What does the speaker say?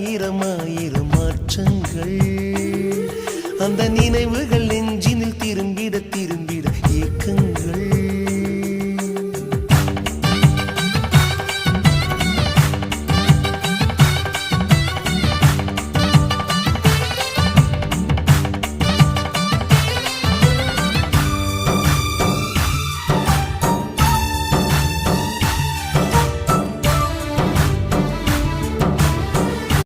ஆயிரம் ஆயிரம் மாற்றங்கள். அந்த நினைவுகள் நெஞ்சி